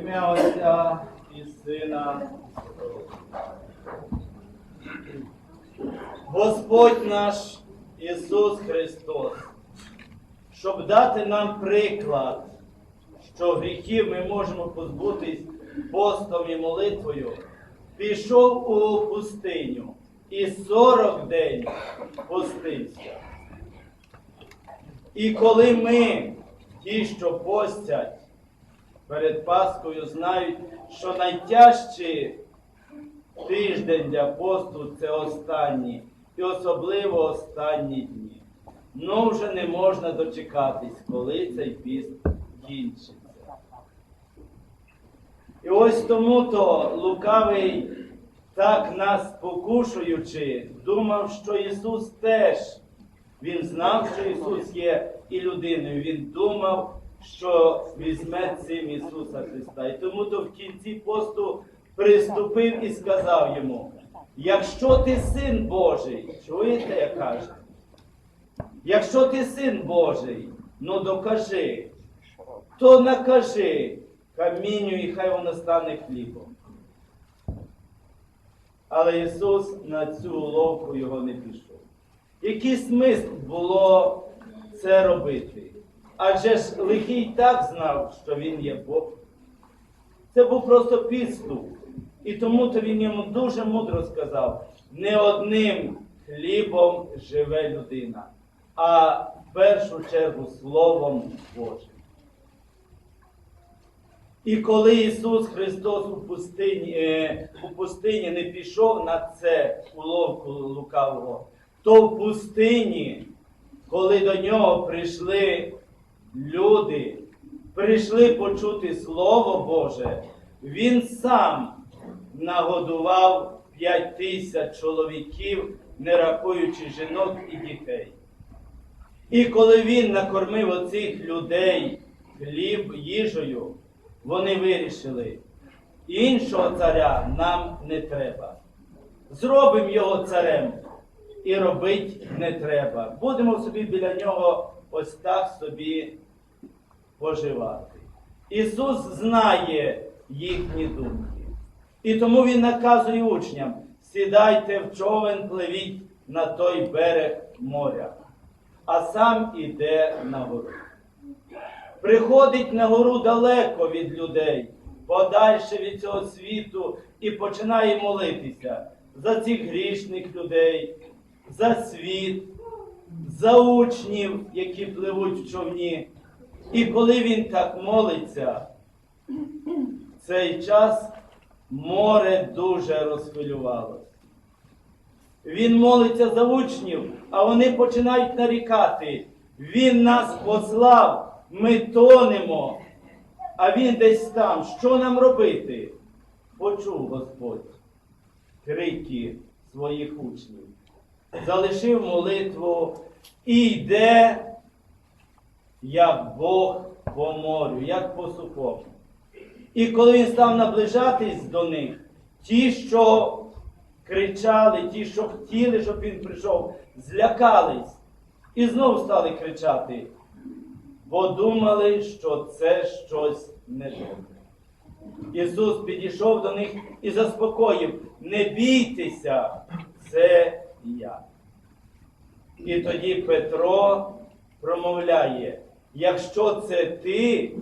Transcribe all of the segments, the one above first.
Ім'я Отця і Сина. Господь наш Ісус Христос, щоб дати нам приклад, що гріхів ми можемо позбутись постом і молитвою, пішов у пустиню і 40 день постився. І коли ми, ті, що постять, перед Паскою знають, що найтяжчий тиждень для посту це останні, і особливо останні дні. Ну вже не можна дочекатись, коли цей піст кінчиться. І ось тому то лукавий, так нас покушуючи, думав, що Ісус теж. Він знав, що Ісус є і людиною. Він думав, що візьме цим Ісуса Христа. І тому то в кінці посту приступив і сказав йому: якщо ти син Божий, чуєте, як каже? Якщо ти син Божий, ну докажи, то накажи камінню, і хай воно стане хлібом. Але Ісус на цю уловку його не пішов. Який смисл було це робити? Адже ж лихий так знав, що він є Бог. Це був просто підступ. І тому то він йому дуже мудро сказав: не одним хлібом живе людина, а в першу чергу Словом Божим. І коли Ісус Христос у пустині, е, у пустині не пішов на це уловку лукавого, то в пустині, коли до нього прийшли люди, прийшли почути Слово Боже, Він сам нагодував п'ять тисяч чоловіків, не рахуючи жінок і дітей. І коли він накормив оцих людей хліб їжею, вони вирішили, іншого царя нам не треба. Зробимо його царем і робити не треба. Будемо собі біля нього ось так собі поживати. Ісус знає їхні думки. І тому Він наказує учням: сідайте в човен, пливіть на той берег моря, а сам іде на гору. Приходить на гору далеко від людей, подальше від цього світу, і починає молитися за цих грішних людей, за світ, за учнів, які пливуть в човні. І коли він так молиться, в цей час море дуже розхвилювалося. Він молиться за учнів, а вони починають нарікати. Він нас послав, ми тонемо, а він десь там. Що нам робити? Почув Господь крики своїх учнів, залишив молитву і йде, як Бог по морю, як по сухому. І коли він став наближатись до них, ті, що кричали, ті, що хотіли, щоб він прийшов, злякались і знову стали кричати, бо думали, що це щось недобре. Ісус підійшов до них і заспокоїв, не бійтеся, це я. І тоді Петро промовляє, якщо це ти,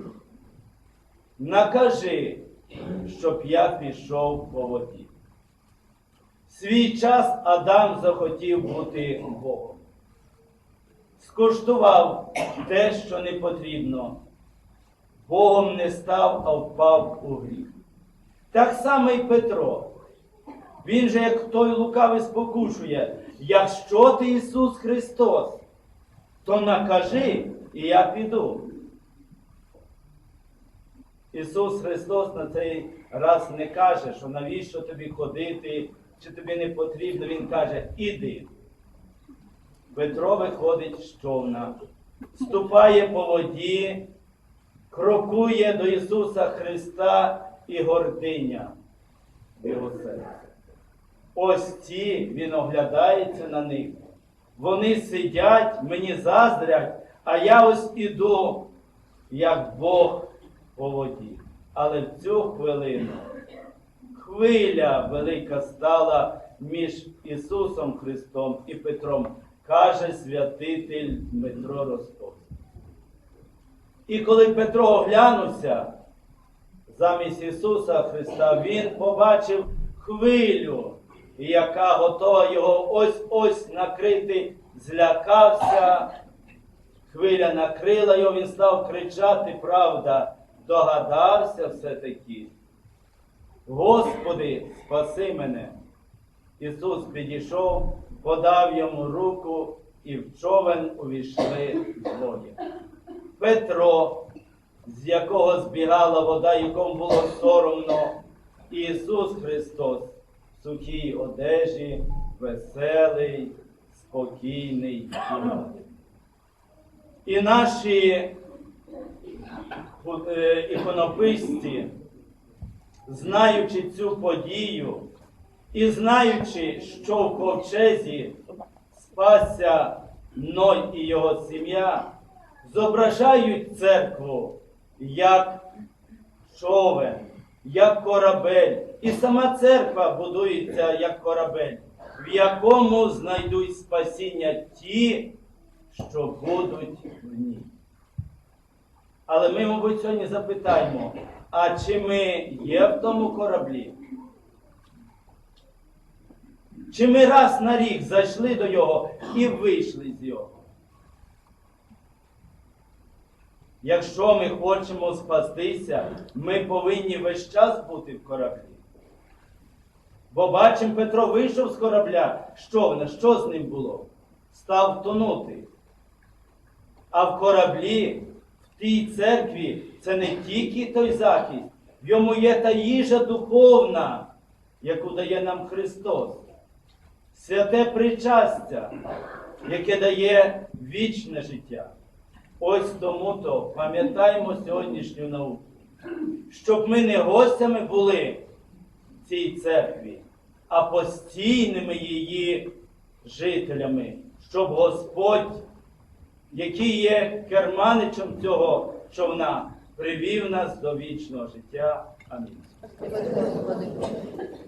накажи, щоб я пішов по воді. Свій час Адам захотів бути Богом. Скуштував те, що не потрібно. Богом не став, а впав у гріх. Так само і Петро. Він же, як той лукавий спокушує, якщо ти Ісус Христос, то накажи, і я піду. Ісус Христос на цей раз не каже, що навіщо тобі ходити, чи тобі не потрібно. Він каже, іди. Петро виходить з човна, ступає по воді, крокує до Ісуса Христа і гординя його серці. Ось ці, він оглядається на них. Вони сидять, мені заздрять, а я ось іду, як Бог по воді. Але в цю хвилину хвиля велика стала між Ісусом Христом і Петром, каже святитель Дмитро Ростов. І коли Петро оглянувся замість Ісуса Христа, він побачив хвилю, яка готова його ось-ось накрити, злякався. Хвиля накрила його, він став кричати, правда, догадався все-таки. Господи, спаси мене. Ісус підійшов, подав йому руку, і в човен увійшли двоє. Петро, з якого збігала вода, якому було соромно, і Ісус Христос в сухій одежі, веселий, спокійний і наші е, іконописці, знаючи цю подію і знаючи, що в ковчезі спасся Ной і його сім'я, зображають церкву як човен, як корабель. І сама церква будується як корабель, в якому знайдуть спасіння ті, що будуть в ній. Але ми, мабуть, сьогодні запитаємо, а чи ми є в тому кораблі? Чи ми раз на рік зайшли до його і вийшли з його? Якщо ми хочемо спастися, ми повинні весь час бути в кораблі. Бо бачимо, Петро вийшов з корабля. Що? Що з ним було? Став тонути. А в кораблі, в тій церкві, це не тільки той захист, в йому є та їжа духовна, яку дає нам Христос. Святе причастя, яке дає вічне життя. Ось тому то пам'ятаємо сьогоднішню науку, щоб ми не гостями були в цій церкві, а постійними її жителями, щоб Господь, який є керманичем цього човна, привів нас до вічного життя. Амінь.